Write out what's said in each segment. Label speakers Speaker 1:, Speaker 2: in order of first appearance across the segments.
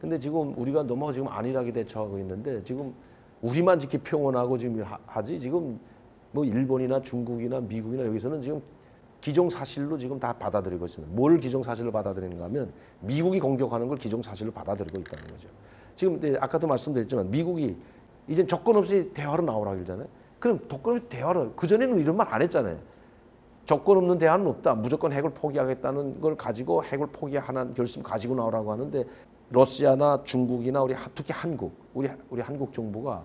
Speaker 1: 근데 지금 우리가 너무 지금 안일하게 대처하고 있는데 지금 우리만 이렇게 평온하고 지금 하- 하지 지금 뭐 일본이나 중국이나 미국이나 여기서는 지금 기정사실로 지금 다 받아들이고 있습니다. 뭘 기정사실로 받아들이는가 하면 미국이 공격하는 걸 기정사실로 받아들이고 있다는 거죠. 지금 네, 아까도 말씀드렸지만 미국이 이제 조건 없이 대화로 나오라 그러잖아요. 그럼 조건 없이 대화를 그전에는 이런 말 안 했잖아요. 조건 없는 대안은 없다. 무조건 핵을 포기하겠다는 걸 가지고 핵을 포기하는 결심 가지고 나오라고 하는데 러시아나 중국이나 우리 하- 특히 한국, 우리 우리 한국 정부가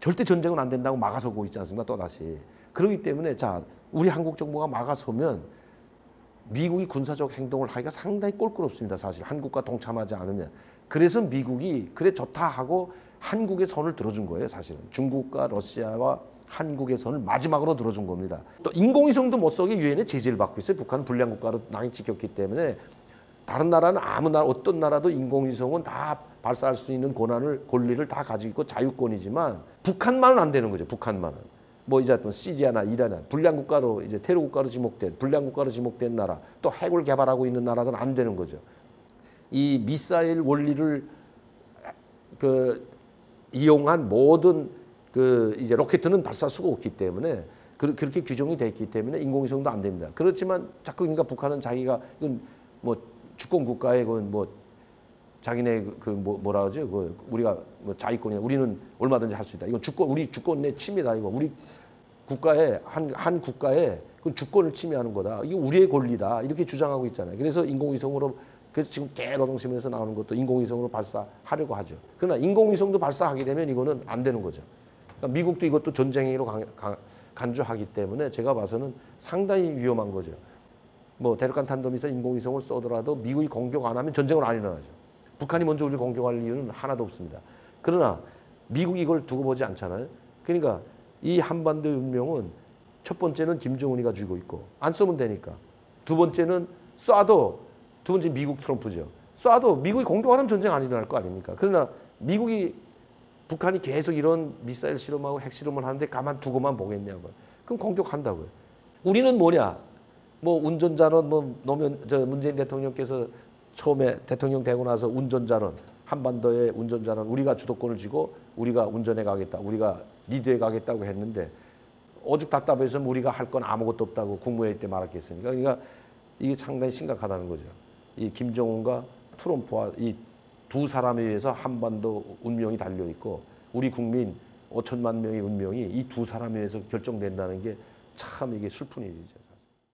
Speaker 1: 절대 전쟁은 안 된다고 막아서고 있지 않습니까? 또 다시 그렇기 때문에 자 우리 한국 정부가 막아서면 미국이 군사적 행동을 하기가 상당히 꼴끄럽습니다. 사실 한국과 동참하지 않으면 그래서 미국이 그래 좋다 하고 한국의 손을 들어준 거예요. 사실은 중국과 러시아와 한국의 손을 마지막으로 들어준 겁니다. 또 인공위성도 못 쏘게 유엔의 제재를 받고 있어요. 북한 불량 국가로 낭이 찍혔기 때문에 다른 나라는 아무 나라 어떤 나라도 인공위성은 다 발사할 수 있는 권한을 권리를 다 가지고 있고 자유권이지만 북한만은 안 되는 거죠. 북한만은 뭐 이제 또 시리아나 이란이나 불량 국가로 이제 테러 국가로 지목된 불량 국가로 지목된 나라 또 핵을 개발하고 있는 나라들은 안 되는 거죠. 이 미사일 원리를 그 이용한 모든 그 이제 로켓은 발사할 수가 없기 때문에 그- 그렇게 규정이 돼 있기 때문에 인공위성도 안 됩니다. 그렇지만 자꾸 그러니까 북한은 자기가 이건 뭐 주권 국가의 그뭐 자기네 그- 그 뭐, 뭐라 그러죠? 그 우리가 뭐 자위권이야. 우리는 얼마든지 할 수 있다. 이건 주권 우리 주권 내 침해다 이거. 우리 국가의 한, 한 국가의 그 주권을 침해하는 거다. 이게 우리의 권리다. 이렇게 주장하고 있잖아요. 그래서 인공위성으로 그래서 지금 개노동심에서 나오는 것도 인공위성으로 발사하려고 하죠. 그러나 인공위성도 발사하게 되면 이거는 안 되는 거죠. 그러니까 미국도 이것도 전쟁으로 간주하기 때문에 제가 봐서는 상당히 위험한 거죠. 뭐 대륙간 탄도미사일 인공위성을 쏘더라도 미국이 공격 안 하면 전쟁을 안 일어나죠. 북한이 먼저 우리를 공격할 이유는 하나도 없습니다. 그러나 미국이 이걸 두고 보지 않잖아요. 그러니까 이 한반도의 운명은 첫 번째는 김정은이가 쥐고 있고 안 쏘면 되니까. 두 번째는 쏴도 두 번째 미국 트럼프죠. 쏴도 미국이 공격 안 하면 전쟁 안 일어날 거 아닙니까? 그러나 미국이 북한이 계속 이런 미사일 실험하고 핵 실험을 하는데 가만 두고만 보겠냐고요. 그럼 공격한다고요. 우리는 뭐냐? 뭐 운전자는 뭐 노면 저 문재인 대통령께서 처음에 대통령 되고 나서 운전자는 한반도의 운전자는 우리가 주도권을 쥐고 우리가 운전해 가겠다. 우리가 리드해 가겠다고 했는데 오죽 답답해서 우리가 할 건 아무것도 없다고 국무회의 때 말했겠습니까? 그러니까 이게 상당히 심각하다는 거죠. 이 김정은과 트럼프와 이 두 사람에 의해서 한반도 운명이 달려 있고 우리 국민 5천만 명의 운명이 이 두 사람에 의해서 결정된다는 게 참 이게 슬픈 일이죠.